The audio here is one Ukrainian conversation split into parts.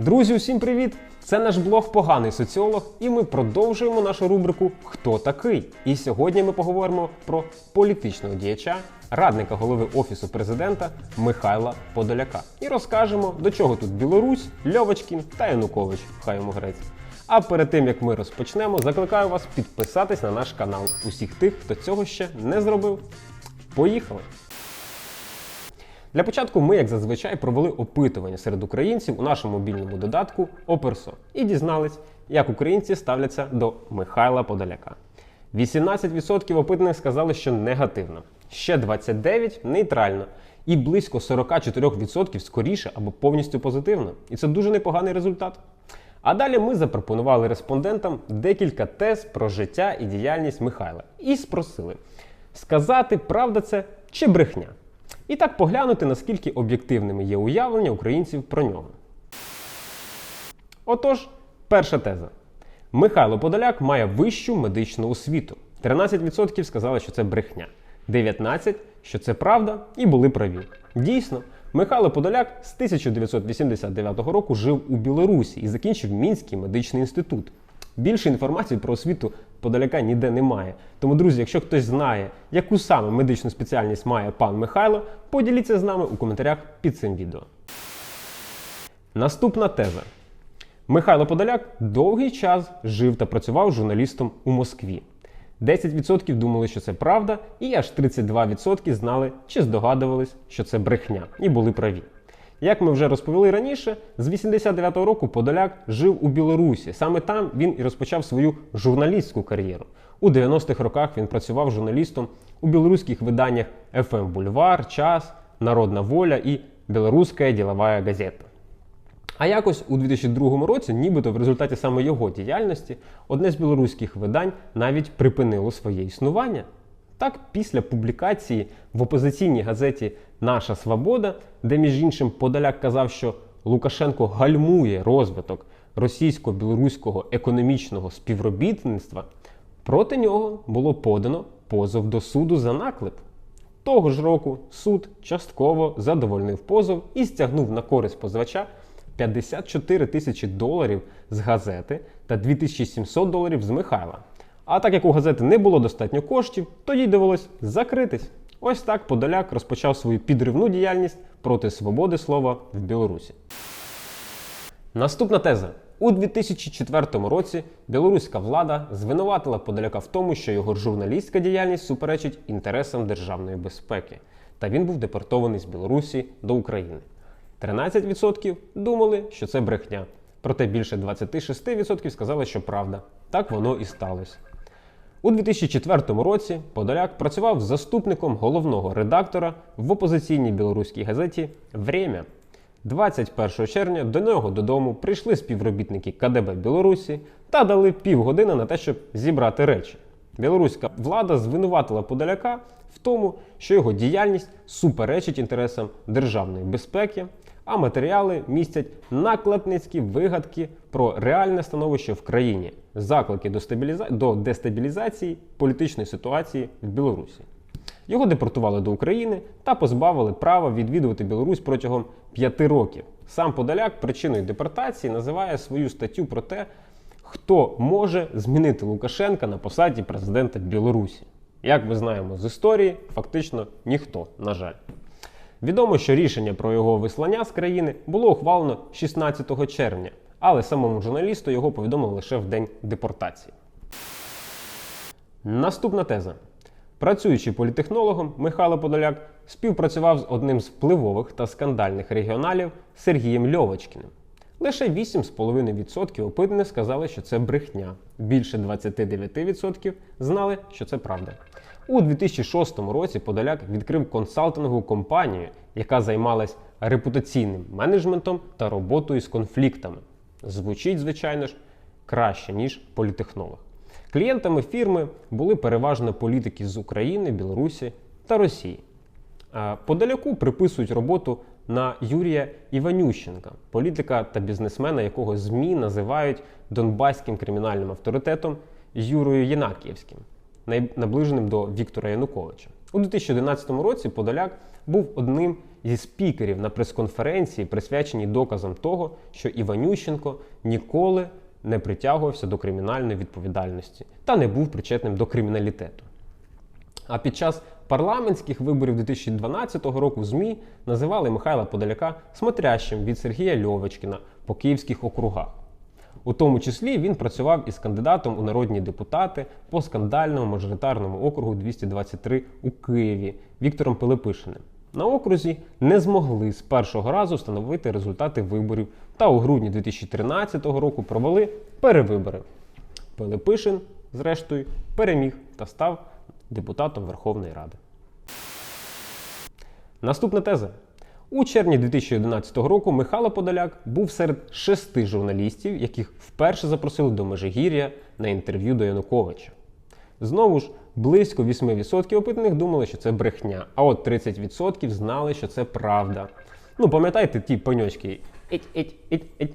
Друзі, усім привіт! Це наш блог Поганий соціолог, і ми продовжуємо нашу рубрику Хто такий? І сьогодні ми поговоримо про політичного діяча, радника голови офісу президента Михайла Подоляка. І розкажемо, до чого тут Білорусь, Льовочкін та Янукович, хай йому грець. А перед тим як ми розпочнемо, закликаю вас підписатись на наш канал. Усіх тих, хто цього ще не зробив. Поїхали! Для початку ми, як зазвичай, провели опитування серед українців у нашому мобільному додатку Оперсо і дізнались, як українці ставляться до Михайла Подоляка. 18% опитаних сказали, що негативно, ще 29% нейтрально, і близько 44% скоріше або повністю позитивно. І це дуже непоганий результат. А далі ми запропонували респондентам декілька тез про життя і діяльність Михайла і спросили сказати, правда це чи брехня. І так поглянути, наскільки об'єктивними є уявлення українців про нього. Отож, перша теза. Михайло Подоляк має вищу медичну освіту. 13% сказали, що це брехня. 19% що це правда, і були праві. Дійсно, Михайло Подоляк з 1989 року жив у Білорусі і закінчив Мінський медичний інститут. Більше інформації про освіту Подоляка ніде немає. Тому, друзі, якщо хтось знає, яку саме медичну спеціальність має пан Михайло, поділіться з нами у коментарях під цим відео. Наступна теза. Михайло Подоляк довгий час жив та працював журналістом у Москві. 10% думали, що це правда, і аж 32% знали чи здогадувались, що це брехня, і були праві. Як ми вже розповіли раніше, з 89-го року Подоляк жив у Білорусі. Саме там він і розпочав свою журналістську кар'єру. У 90-х роках він працював журналістом у білоруських виданнях «ФМ Бульвар, Час, Народна Воля і Білоруська ділова газета. А якось у 2002 році, нібито в результаті саме його діяльності, одне з білоруських видань навіть припинило своє існування. Так, після публікації в опозиційній газеті Наша Свобода, де між іншим Подоляк казав, що Лукашенко гальмує розвиток російсько-білоруського економічного співробітництва, проти нього було подано позов до суду за наклеп. Того ж року суд частково задовольнив позов і стягнув на користь позивача 54 тисячі доларів з газети та 2700 доларів з Михайла. А так як у газети не було достатньо коштів, то їй довелось закритись. Ось так Подоляк розпочав свою підривну діяльність проти свободи слова в Білорусі. Наступна теза. У 2004 році білоруська влада звинуватила Подоляка в тому, що його журналістська діяльність суперечить інтересам державної безпеки, та він був депортований з Білорусі до України. 13% думали, що це брехня. Проте більше 26% сказали, що правда. Так воно і сталося. У 2004 році Подоляк працював заступником головного редактора в опозиційній білоруській газеті Время. 21 червня до нього додому прийшли співробітники КДБ Білорусі та дали півгодини на те, щоб зібрати речі. Білоруська влада звинуватила Подоляка в тому, що його діяльність суперечить інтересам державної безпеки, а матеріали містять накладницькі вигадки про реальне становище в країні, заклики до, стабіліза... до дестабілізації політичної ситуації в Білорусі. Його депортували до України та позбавили права відвідувати Білорусь протягом п'яти років. Сам Подоляк причиною депортації називає свою статтю про те, хто може змінити Лукашенка на посаді президента Білорусі. Як ми знаємо з історії, фактично ніхто, на жаль. Відомо, що рішення про його вислання з країни було ухвалено 16 червня, але самому журналісту його повідомили лише в день депортації. Наступна теза. Працюючи політехнологом, Михайло Подоляк співпрацював з одним з впливових та скандальних регіоналів Сергієм Льовочкіним. Лише 8,5% опитаних сказали, що це брехня. Більше 29% знали, що це правда. У 2006 році Подоляк відкрив консалтингову компанію, яка займалась репутаційним менеджментом та роботою з конфліктами. Звучить, звичайно ж, краще, ніж політехнолог. Клієнтами фірми були переважно політики з України, Білорусі та Росії. Подаляку приписують роботу на Юрія Іванющенка, політика та бізнесмена, якого ЗМІ називають донбаським кримінальним авторитетом Юрою Єнакіївським, наближеним до Віктора Януковича. У 2011 році Подоляк був одним зі спікерів на прес-конференції, присвяченій доказам того, що Іванющенко ніколи не притягувався до кримінальної відповідальності та не був причетним до криміналітету. А під час парламентських виборів 2012 року ЗМІ називали Михайла Подоляка смотрящим від Сергія Льовочкіна по київських округах. У тому числі він працював із кандидатом у народні депутати по скандальному мажоритарному округу 223 у Києві Віктором Пилипишиним. На окрузі не змогли з першого разу встановити результати виборів та у грудні 2013 року провели перевибори. Пилипишин, зрештою, переміг та став депутатом Верховної Ради. Наступна теза. У червні 2011 року Михайло Подоляк був серед шести журналістів, яких вперше запросили до Межигір'я на інтерв'ю до Януковича. Знову ж, близько 8% опитаних думали, що це брехня, а от 30% знали, що це правда. Ну, пам'ятаєте ті паньочки? Еть, еть, еть, еть.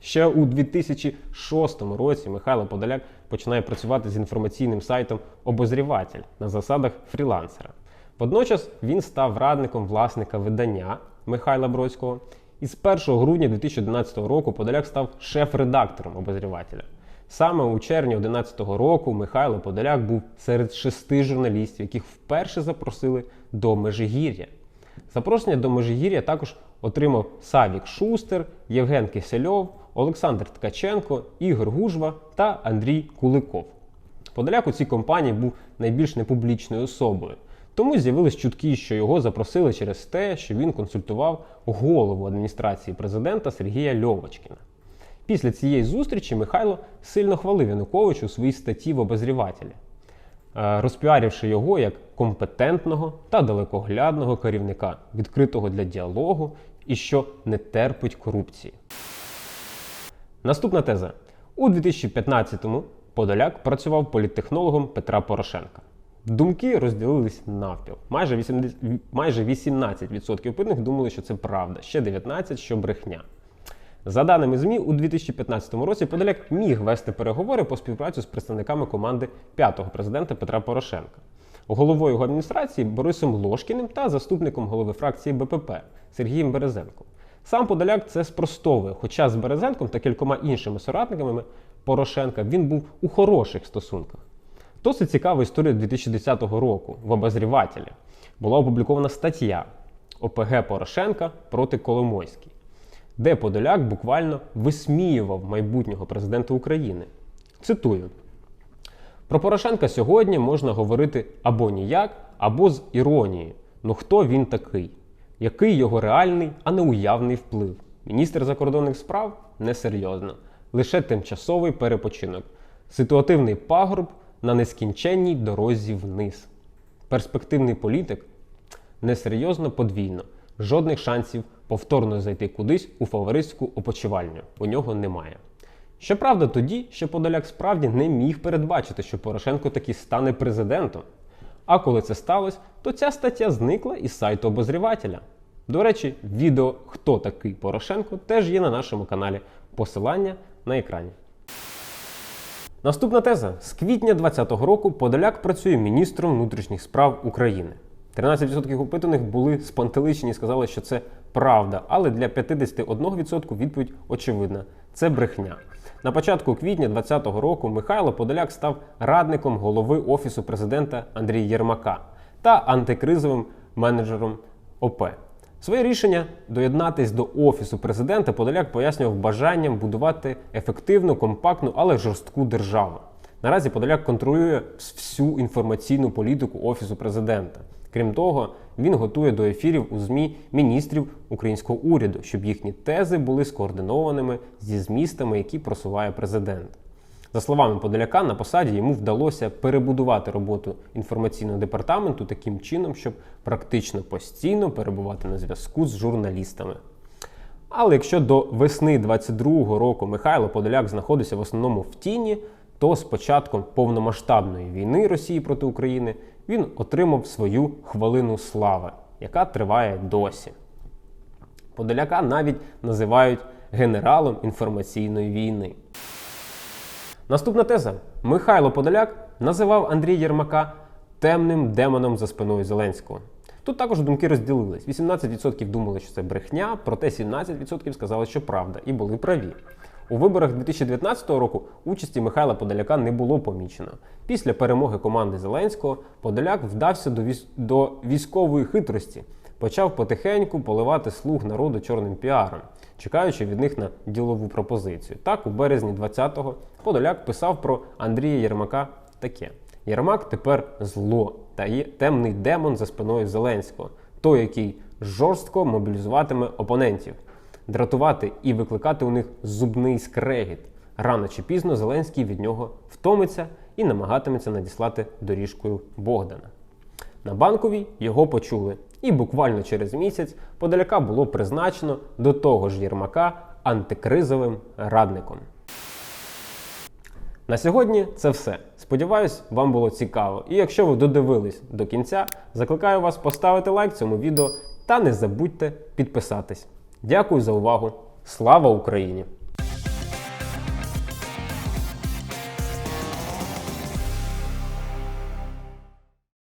Ще у 2006 році Михайло Подоляк починає працювати з інформаційним сайтом Обозріватель на засадах фрілансера. Водночас він став радником власника видання Михайла Бродського. І з 1 грудня 2011 року Подоляк став шеф-редактором обозрівателя. Саме у червні 2011 року Михайло Подоляк був серед шести журналістів, яких вперше запросили до Межигір'я. Запрошення до Межигір'я також отримав Савік Шустер, Євген Кисельов, Олександр Ткаченко, Ігор Гужва та Андрій Куликов. Подоляк у цій компанії був найбільш непублічною особою. Тому з'явились чутки, що його запросили через те, що він консультував голову адміністрації президента Сергія Льовочкіна. Після цієї зустрічі Михайло сильно хвалив Януковича у своїй статті в обозрівателі, е, розпіарівши його як компетентного та далекоглядного керівника, відкритого для діалогу і що не терпить корупції. Наступна теза. У 2015-му Подоляк працював політтехнологом Петра Порошенка. Думки розділились навпіл. Майже 80, майже 18% опитних думали, що це правда, ще 19% що брехня. За даними ЗМІ, у 2015 році Подоляк міг вести переговори по співпрацю з представниками команди п'ятого президента Петра Порошенка, головою його адміністрації Борисом Лошкіним та заступником голови фракції БПП Сергієм Березенком. Сам Подоляк це спростовує, хоча з Березенком та кількома іншими соратниками Порошенка він був у хороших стосунках. Досить цікава історія 2010 року в обозрівателі. Була опублікована стаття ОПГ Порошенка проти Коломойський, де Подоляк буквально висміював майбутнього президента України. Цитую: про Порошенка сьогодні можна говорити або ніяк, або з іронією. Ну хто він такий? Який його реальний, а не уявний вплив? Міністр закордонних справ несерйозно, лише тимчасовий перепочинок, ситуативний пагорб на нескінченній дорозі вниз. Перспективний політик несерйозно подвійно, жодних шансів повторно зайти кудись у фаворитську опочивальню. У нього немає. Щоправда, тоді ще Подоляк справді не міг передбачити, що Порошенко таки стане президентом. А коли це сталося, то ця стаття зникла із сайту обозрівателя. До речі, відео Хто такий Порошенко теж є на нашому каналі. Посилання на екрані. Наступна теза: з квітня 2020 року Подоляк працює міністром внутрішніх справ України. 13% опитаних були спантеличені і сказали, що це правда, але для 51% відповідь очевидна це брехня. На початку квітня 2020 року Михайло Подоляк став радником голови Офісу президента Андрія Єрмака та антикризовим менеджером ОП. Своє рішення доєднатись до офісу президента Подоляк пояснював бажанням будувати ефективну, компактну, але жорстку державу. Наразі Подоляк контролює всю інформаційну політику офісу президента. Крім того, він готує до ефірів у ЗМІ міністрів українського уряду, щоб їхні тези були скоординованими зі змістами, які просуває президент. За словами Подоляка, на посаді йому вдалося перебудувати роботу інформаційного департаменту таким чином, щоб практично постійно перебувати на зв'язку з журналістами. Але якщо до весни 22-го року Михайло Подоляк знаходився в основному в тіні, то з початком повномасштабної війни Росії проти України він отримав свою хвилину слави, яка триває досі. Подоляка навіть називають генералом інформаційної війни. Наступна теза: Михайло Подоляк називав Андрія Єрмака темним демоном за спиною Зеленського. Тут також думки розділились. 18% думали, що це брехня, проте 17% сказали, що правда, і були праві. У виборах 2019 року участі Михайла Подоляка не було помічено. Після перемоги команди Зеленського Подоляк вдався до, військ... до військової хитрості, почав потихеньку поливати слуг народу чорним піаром, чекаючи від них на ділову пропозицію. Так, у березні 20-го Подоляк писав про Андрія Єрмака таке: Єрмак тепер зло та є темний демон за спиною Зеленського, той, який жорстко мобілізуватиме опонентів дратувати і викликати у них зубний скрегіт. Рано чи пізно Зеленський від нього втомиться і намагатиметься надіслати доріжкою Богдана. На банковій його почули, і буквально через місяць Подоляка було призначено до того ж Єрмака антикризовим радником. На сьогодні це все. Сподіваюсь, вам було цікаво. І якщо ви додивились до кінця, закликаю вас поставити лайк цьому відео та не забудьте підписатись. Дякую за увагу! Слава Україні!